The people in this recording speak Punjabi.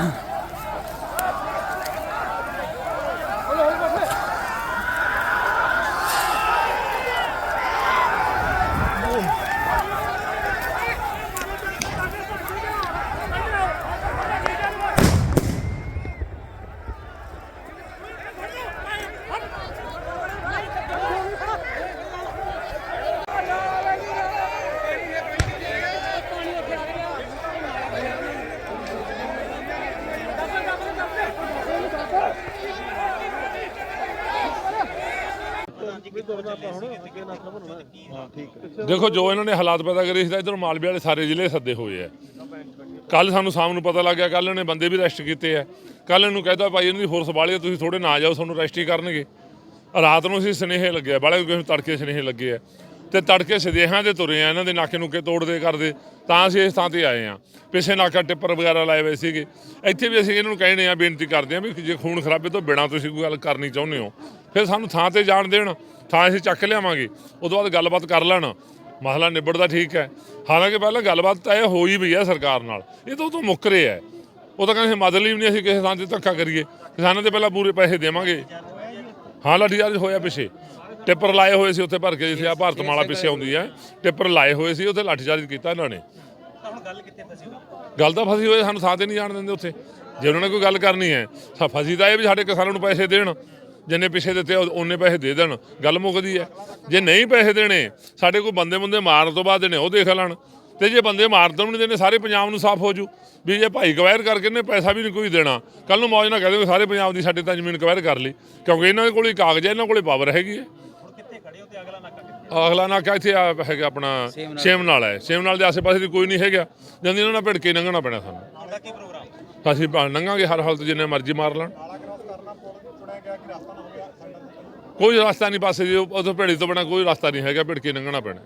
Yeah. ਹਾਂ ਠੀਕ ਦੇਖੋ, ਜੋ ਇਹਨਾਂ ਨੇ ਹਾਲਾਤ ਪੈਦਾ ਕਰੇ ਸੀ ਤਾਂ ਇਧਰ ਮਾਲਵੇ ਵਾਲੇ ਸਾਰੇ ਜ਼ਿਲ੍ਹੇ ਸੱਦੇ ਹੋਏ ਆ। ਕੱਲ ਸਾਨੂੰ ਸ਼ਾਮ ਨੂੰ ਪਤਾ ਲੱਗ ਗਿਆ ਕੱਲ ਇਹਨੇ ਬੰਦੇ ਵੀ ਰੈਸਟ ਕੀਤੇ ਆ। ਕੱਲ ਇਹਨੂੰ ਕਹਿੰਦਾ ਭਾਈ, ਇਹਨਾਂ ਦੀ ਫੋਰਸ ਵਾਲੀ ਆ, ਤੁਸੀਂ ਥੋੜੇ ਨਾ ਜਾਓ, ਤੁਹਾਨੂੰ ਰੈਸਟ ਹੀ ਕਰਨਗੇ। ਰਾਤ ਨੂੰ ਅਸੀਂ ਸਨੇਹੇ ਲੱਗੇ ਬਾਲੇ ਕਿਸੇ ਤੜਕੇ ਸਨੇਹੇ ਲੱਗੇ ਆ। ਤੇ ਤੜਕੇ ਸਦੇਹਾਂ ਦੇ ਤੁਰੇ ਆ, ਇਹਨਾਂ ਦੇ ਨਾਕੇ ਨੂਕੇ ਤੋੜਦੇ ਕਰਦੇ, ਤਾਂ ਅਸੀਂ ਇਸ ਥਾਂ ਤੇ ਆਏ ਆ। ਪਿੱਛੇ ਨਾਕਾ ਟਿੱਪਰ ਵਗੈਰਾ ਲਾਏ ਹੋਏ ਸੀਗੇ। ਇੱਥੇ ਵੀ ਅਸੀਂ ਇਹਨਾਂ ਨੂੰ ਕਹਿਣੇ ਆ, ਬੇਨਤੀ ਕਰਦੇ ਆ ਵੀ ਜੇ ਖੂਨ ਖਰਾਬੇ ਤੋਂ ਬਿਨਾਂ ਤੁਸੀਂ ਕੋਈ ਗੱਲ ਕਰਨੀ ਚਾਹੁੰਦੇ ਹੋ, ਫਿਰ ਸਾਨੂੰ ਥਾਂ ਤੇ ਜਾਣ ਦੇਣ, ਥਾਂ ਅਸੀਂ ਚੱਕ ਲਿਆਵਾਂਗੇ, ਉਦੋਂ ਬਾਅਦ ਗੱਲਬਾਤ ਕਰ ਲੈਣ। ਮਸਲਾ ਨਿਬੜਦਾ ਠੀਕ ਹੈ। ਹਾਲਾਂਕਿ ਪਹਿਲਾਂ ਗੱਲਬਾਤ ਤਾਂ ਇਹ ਹੋਈ ਵੀ ਹੈ ਸਰਕਾਰ ਨਾਲ। ਇਹ ਤਾਂ ਉਹ ਤੋਂ ਮੁੱਕ ਰਿਹਾ ਹੈ। ਉਹ ਤਾਂ ਕਹਿੰਦੇ ਮਦਦ ਲਈ ਵੀ ਨਹੀਂ ਅਸੀਂ ਕਿਸੇ ਥਾਂ ਤੇ ਧੱਕਾ ਕਰੀਏ। ਕਿਸਾਨਾਂ ਦੇ ਪਹਿਲਾਂ ਪੂਰੇ ਪੈਸੇ ਦੇਵਾਂਗੇ। ਹਾਂ, ਲਾਠੀਚਾਰਜ ਹੋਇਆ ਪਿੱਛੇ। ਟਿੱਪਰ ਲਾਏ ਹੋਏ ਸੀ ਉੱਥੇ ਭਰ ਕੇ ਜਿੱਥੇ ਆ ਭਾਰਤ ਮਾਲਾ ਪਿੱਛੇ ਆਉਂਦੀ ਹੈ ਟਿੱਪਰ ਲਾਏ ਹੋਏ ਸੀ ਉੱਥੇ ਲਾਠੀਚਾਰਜ ਕੀਤਾ ਇਹਨਾਂ ਨੇ। ਤਾਂ ਹੁਣ ਗੱਲ ਕਿੱਥੇ ਫਸੀ ਹੋਈ? ਗੱਲ ਤਾਂ ਫਸੀ ਹੋਏ ਸਾਨੂੰ ਥਾਂ ਤੇ ਨਹੀਂ ਜਾਣ ਦਿੰਦੇ ਉੱਥੇ। ਜੇ ਉਹਨਾਂ ਨੇ ਕੋਈ ਗੱਲ ਕਰਨੀ ਹੈ ਸਾ ਫਸੀ ਤਾਂ ਇਹ ਵੀ ਸਾਡੇ ਕਿਸਾਨਾਂ ਨੂੰ ਪੈਸੇ ਦੇਣ ਜਿੰਨੇ ਪਿੱਛੇ ਦਿੱਤੇ ਉਹ- ਉਹਨੇ ਪੈਸੇ ਦੇ ਦੇਣ ਗੱਲ ਮੁੱਕਦੀ ਹੈ। ਜੇ ਨਹੀਂ ਪੈਸੇ ਦੇਣੇ ਸਾਡੇ ਕੋਲ ਬੰਦੇ ਬੰਦੇ ਮਾਰਨ ਤੋਂ ਬਾਅਦ ਦੇਣੇ ਉਹ ਦੇਖ ਲੈਣ। ਤੇ ਜੇ ਬੰਦੇ ਤੋਂ ਵੀ ਨਹੀਂ ਦੇਣੇ ਸਾਰੇ ਪੰਜਾਬ ਨੂੰ ਸਾਫ਼ ਹੋ ਜੂ। ਵੀ ਜੇ ਭਾਈ ਕਵੈਰ ਕਰਕੇ ਨੇ ਪੈਸਾ ਵੀ ਨਹੀਂ ਕੋਈ ਦੇਣਾ ਕੱਲ ਨੂੰ ਮੌਜ ਨਾਲ ਕਹਦੇ ਸਾਰੇ ਪੰਜਾਬ ਦੀ ਸਾਡੇ ਤਾਂ ਜ਼ਮੀਨ ਕਵੈਰ ਕਰ ਲਈ ਕਿਉਂਕਿ ਇਹਨਾਂ ਦੇ ਕੋਲ ਹੀ ਕਾਗਜ਼ ਹੈ ਇਹਨਾਂ ਕੋਲ ਪਾਵਰ ਹੈਗੀ ਹੈ। ਤੇ ਅਗਲਾ ਨਾਕਾ ਕਿੱਥੇ ਅਗਲਾ ਨਾਕਾ ਇੱਥੇ ਆ ਹੈਗਾ ਆਪਣਾ ਸੇਮ ਨਾਲ। ਹੈ। ਸੇਮ ਨਾਲ ਦੇ ਆਸੇ-ਪਾਸੇ ਦੀ ਕੋਈ ਨਹੀਂ ਹੈਗਾ। ਜਾਂਦੀ ਇਹਨਾਂ ਨਾਲ ਭਿੜ ਕੇ ਲੰਘਣਾ ਪੈਣਾ ਸਾਨੂੰ। ਤੁਹਾਡਾ ਕੀ ਪ੍ਰੋਗਰਾਮ? ਅਸੀਂ ਲੰਘਾਂਗੇ ਹਰ ਹਾਲਤ ਜਿੰਨੇ ਮਰਜ਼ੀ ਮਾਰ ਲੈਣ। ਕੋਈ ਰਸਤਾ ਨਹੀਂ ਪਾਸੇ ਜੀ ਉਦੋਂ ਭੇੜੀ ਤੋਂ ਬਣਾ ਕੋਈ ਰਸਤਾ ਨਹੀਂ ਹੈਗਾ ਭਿੜ ਕੇ ਲੰਘਣਾ ਪੈਣਾ।